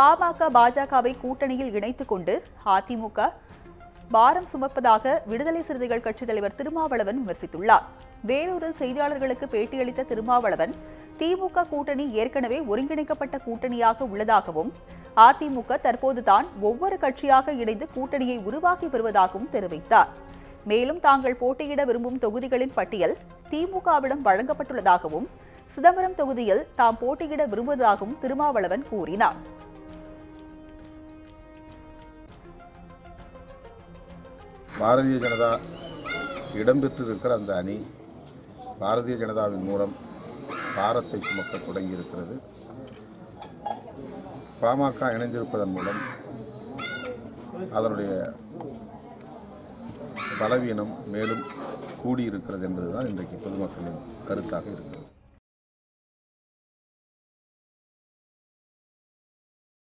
பாமக பாஜகவை கூட்டணியில் இணைத்துக் கொண்டு அதிமுக பாரம் சுமப்பதாக விடுதலை சிறுத்தைகள் கட்சித் தலைவர் திருமாவளவன் விமர்சித்துள்ளார். வேலூரில் செய்தியாளர்களுக்கு பேட்டியளித்த திருமாவளவன் திமுக கூட்டணி ஏற்கனவே ஒருங்கிணைக்கப்பட்ட கூட்டணியாக உள்ளதாகவும் அதிமுக தற்போதுதான் ஒவ்வொரு கட்சியாக இணைந்து கூட்டணியை உருவாக்கி வருவதாகவும் தெரிவித்தார். மேலும் தாங்கள் போட்டியிட விரும்பும் தொகுதிகளின் பட்டியல் திமுகவிடம் வழங்கப்பட்டுள்ளதாகவும் சிதம்பரம் தொகுதியில் தாம் போட்டியிட விரும்புவதாகவும் திருமாவளவன் கூறினார். பாரதிய ஜனதா இடம்பெற்றிருக்கிற அந்த அணி பாரதிய ஜனதாவின் மூலம் பாரத்தை சுமக்க தொடங்கியிருக்கிறது. பாமக இணைந்திருப்பதன் மூலம் அதனுடைய பலவீனம் மேலும் கூடியிருக்கிறது என்பதுதான் இன்றைக்கு பொதுமக்களின் கருத்தாக இருக்கிறது.